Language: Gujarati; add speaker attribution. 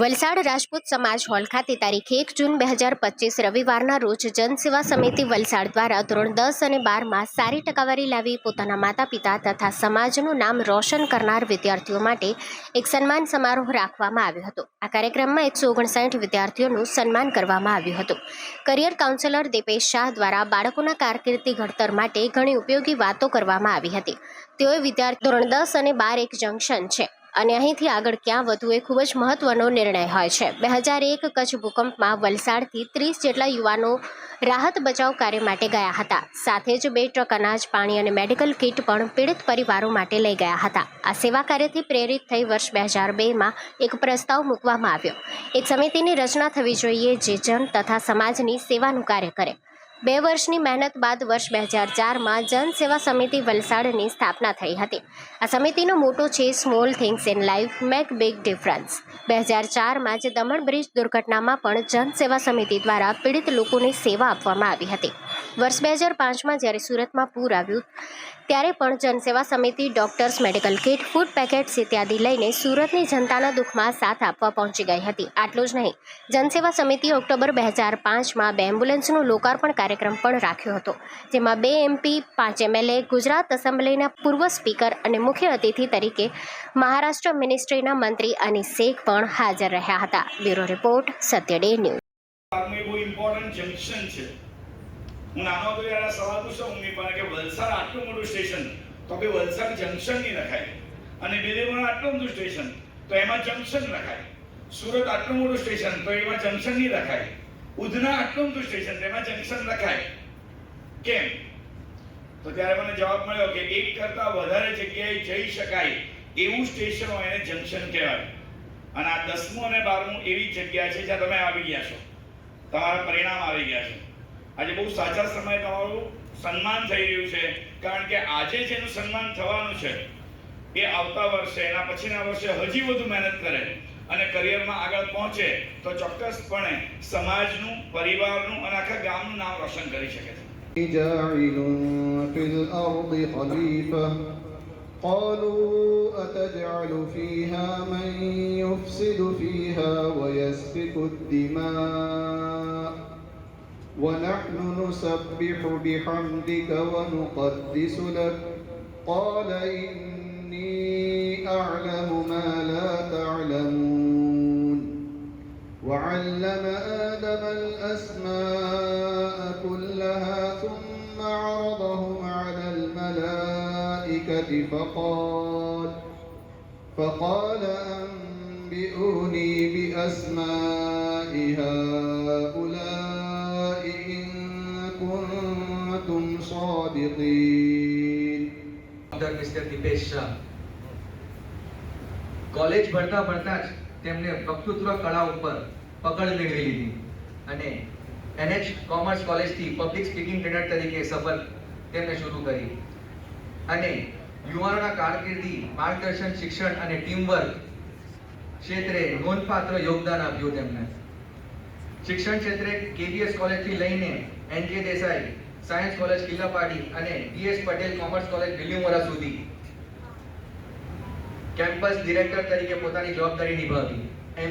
Speaker 1: વલસાડ રાજપૂત સમાજ હોલ ખાતે તારીખ એક જૂન બે હજાર પચીસ રવિવારના રોજ જનસેવા સમિતિ વલસાડ દ્વારા ધોરણ દસ અને બારમાં સારી ટકાવારી લાવી પોતાના માતા પિતા તથા સમાજનું નામ રોશન કરનાર વિદ્યાર્થીઓ માટે એક સન્માન સમારોહ રાખવામાં આવ્યો હતો. આ કાર્યક્રમમાં એકસો ઓગણસાઠ વિદ્યાર્થીઓનું સન્માન કરવામાં આવ્યું હતું. કરિયર કાઉન્સેલર દીપેશ શાહ દ્વારા બાળકોના કારકિર્દી ઘડતર માટે ઘણી ઉપયોગી વાતો કરવામાં આવી હતી. તેઓએ વિદ્યાર્થી ધોરણ દસ અને બાર એક જંકશન છે. અને અહીંથી આગળ ક્યાં વધવું એ ખૂબ જ મહત્વનો નિર્ણય હોય છે. બે હજાર એક કચ્છ ભૂકંપમાં વલસાડથી ત્રીસ જેટલા યુવાનો રાહત બચાવ કાર્ય માટે ગયા હતા. સાથે જ બે ટ્રક અનાજ, પાણી અને મેડિકલ કિટ પણ પીડિત પરિવારો માટે લઈ ગયા હતા. આ સેવા કાર્યથી પ્રેરિત થઈ વર્ષ બે હજાર બેમાં એક પ્રસ્તાવ મૂકવામાં આવ્યો. એક સમિતિની રચના થવી જોઈએ જે જન તથા સમાજની સેવાનું કાર્ય કરે. બે વર્ષની મહેનત બાદ વર્ષ બે હજાર ચારમાં જન સેવા સમિતિ વલસાડની સ્થાપના થઈ હતી. આ સમિતિનો મોટો છે small things in life make big difference બે હજાર ચારમાં જ દમણ બ્રિજ દુર્ઘટનામાં પણ જન સેવા સમિતિ દ્વારા પીડિત લોકોને સેવા આપવામાં આવી હતી. વર્ષ બે હજાર પાંચમાં જ્યારે સુરતમાં પૂર આવ્યું, ત્યારે પણ જનસેવા સમિતિ doctors medical kit, food packets ઇત્યાદિ લઈને સુરતની જનતાના દુઃખમાં સાથ આપવા પહોંચી ગઈ હતી. આટલું જ નહીં, જનસેવા સમિતિ ઓક્ટોબર બે હજાર પાંચમાં બે એમ્બ્યુલન્સનું લોકાર્પણ કાર્યક્રમ પણ રાખ્યો હતો, જેમાં બે એમપી, પાંચ એમએલએ, ગુજરાત એસેમ્બલીના પૂર્વ સ્પીકર અને મુખ્ય અતિથિ તરીકે મહારાષ્ટ્ર મિનિસ્ટ્રીના મંત્રી અનિસ શેખ પણ હાજર રહ્યા હતા. Bureau report Satya
Speaker 2: day news બહુ ઇમ્પોર્ટન્ટ જંકશન છે. હું નાનો હતો ત્યારે સવાલ પૂછતો મમ્મી પણ કે વલસાડ આટલું મોટું સ્ટેશન, તો કે વલસાડ જંકશન નહીં રખાય? અને બેલેવણ આટલું મોટું સ્ટેશન, તો એમાં જંકશન રખાય. સુરત આટલું મોટું સ્ટેશન, તો એમાં જંકશન નહીં રખાય. ઉધના આટલું મોટું સ્ટેશન એમાં જંકશન રખાય. કેમ? તો ત્યારે મને જવાબ મળ્યો કે એક કરતા વધારે જગ્યાએ જઈ શકાય એવું સ્ટેશન હોય એને જંકશન કહેવાય. અને આ દસમું અને બારમું એવી જગ્યા છે જ્યાં તમે આવી ગયા છો. તમારા પરિણામ આવી ગયા છે. આજે બહુ સાચા સમયે તમારું સન્માન થઈ રહ્યું છે કારણ કે આજે જેનું સન્માન થવાનું છે એ આવતા વર્ષે એના પછીના વર્ષે હજી વધુ મહેનત કરે અને કરિયરમાં આગળ પહોંચે તો ચોક્કસપણે સમાજનું પરિવારનું અને આખા ગામનું નામ રોશન કરી શકે છે
Speaker 3: جاعل في الأرض خليفة قالوا أتجعل فيها من يفسد فيها ويسفك الدماء ونحن نسبح بحمدك ونقدس لك. قال إني أعلم ما لا تعلمون. وعلم آدم الأسماء كلها ثم عرضهم على الملائكة فقال فقال أنبئوني بأسماء هؤلاء صادقين
Speaker 4: doctor mister Dipesh Shah college ભણતા ભણતા જ તેમને વક્તૃત્વ કળા ઉપર પકડ મેળવી લીધી અને એનએચ કોમર્સ કોલેજથી પબ્લિક સ્પીકિંગ ટ્રેનર તરીકે સફર તેમને શરૂ કરી અને યુવાનોના કારકિર્દી માર્ગદર્શન શિક્ષણ અને ટીમવર્ક ક્ષેત્રે નોંધપાત્ર યોગદાન આપ્યું તેમને શિક્ષણ ક્ષેત્રે કેવીએસ કોલેજથી લઈને NK Desai science college Killapadi અને DS Patel commerce college Bilimora સુધી. કેમ્પસ ડિરેક્ટર તરીકે પોતાની જવાબદારી નિભાવી.